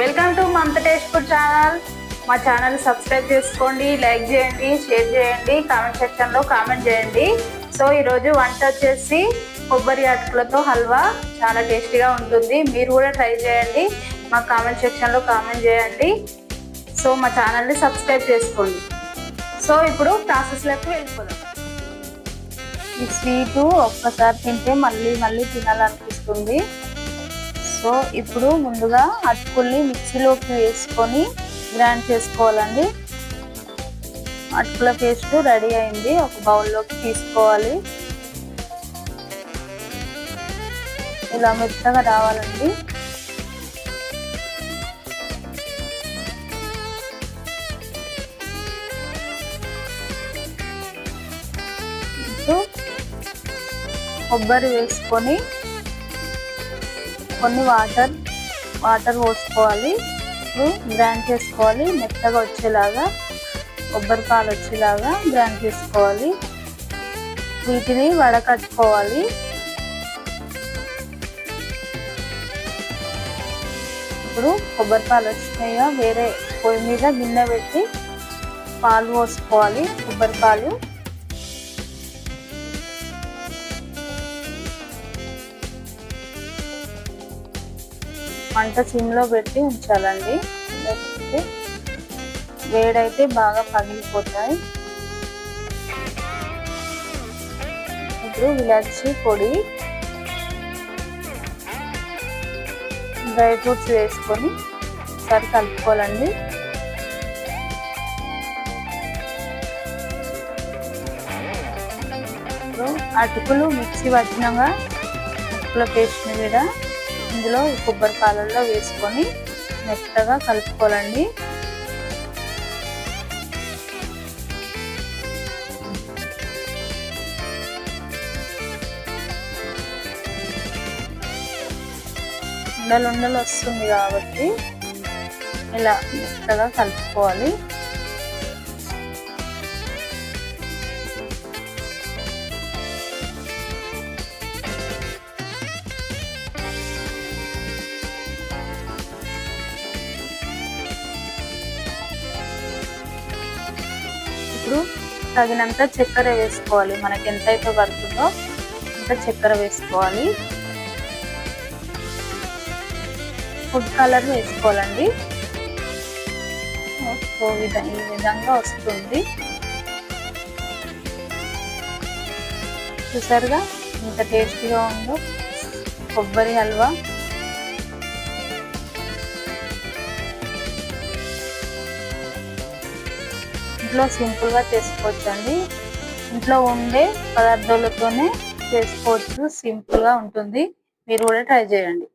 Welcome to Mamata taste food channel. మా channel subscribe చేసుకోండి like చేయండి షేర్ చేయండి కామెంట్ సెక్షన్లో కామెంట్ చేయండి. సో ఈరోజు వంట వచ్చేసి కొబ్బరి అటుకులతో హల్వా. చాలా టేస్టీగా ఉంటుంది. మీరు కూడా ట్రై చేయండి. మా కామెంట్ సెక్షన్లో కామెంట్ చేయండి. సో మా ఛానల్ని సబ్స్క్రైబ్ చేసుకోండి. సో ఇప్పుడు ప్రాసెస్లోకి వెళ్ళిపోదాం. ఈ స్వీటు ఒక్కసారి తింటే మళ్ళీ మళ్ళీ తినాలనిపిస్తుంది. సో ఇప్పుడు ముందుగా అటుకుల్ని మిక్సీలోకి వేసుకొని గ్రైండ్ చేసుకోవాలండి. అటుకుల పేస్ట్ రెడీ అయింది. ఒక బౌల్లోకి తీసుకోవాలి. ఇలా మెత్తగా రావాలండి. కొబ్బరి వేసుకొని కొన్ని వాటర్ వాటర్ పోసుకోవాలి. ఇప్పుడు గ్రైండ్ చేసుకోవాలి. మెత్తగా వచ్చేలాగా కొబ్బరి పాలు వచ్చేలాగా గ్రైండ్ చేసుకోవాలి. వీటిని వడకట్టుకోవాలి. ఇప్పుడు కొబ్బరి పాలు వచ్చినాయో? వేరే పొయ్యి మీద గిన్నె పెట్టి పాలు పోసుకోవాలి. కొబ్బరి పాలు మంట సిమ్లో పెట్టి ఉంచాలండి. లేకపోతే వేడైతే బాగా పగిలిపోతాయి. ఇప్పుడు ఇలాచి పొడి డ్రై ఫ్రూట్స్ వేసుకొని ఒకసారి కలుపుకోవాలండి. అటుకులు మిక్సీ వచ్చినాక అటుకుల పేస్ట్ కూడా ఇందులో కొబ్బరి పాలల్లో వేసుకొని మెత్తగా కలుపుకోవాలండి. ఉండలు ఉండలు వస్తుంది కాబట్టి ఇలా మెత్తగా కలుపుకోవాలి. ఇప్పుడు తగినంత చక్కెర వేసుకోవాలి. మనకి ఎంతైతే పడుతుందో అంత చక్కెర వేసుకోవాలి. ఫుడ్ కలర్ వేసుకోవాలండి. సో విధంగా ఈ విధంగా వస్తుంది. చూసారుగా ఇంత టేస్టీగా ఉందో? కొబ్బరి హల్వా. ఇంట్లో సింపుల్గా చేసుకోవచ్చండి. ఇంట్లో ఉండే పదార్థాలతోనే చేసుకోవచ్చు సింపుల్గా ఉంటుంది. మీరు కూడా ట్రై చేయండి.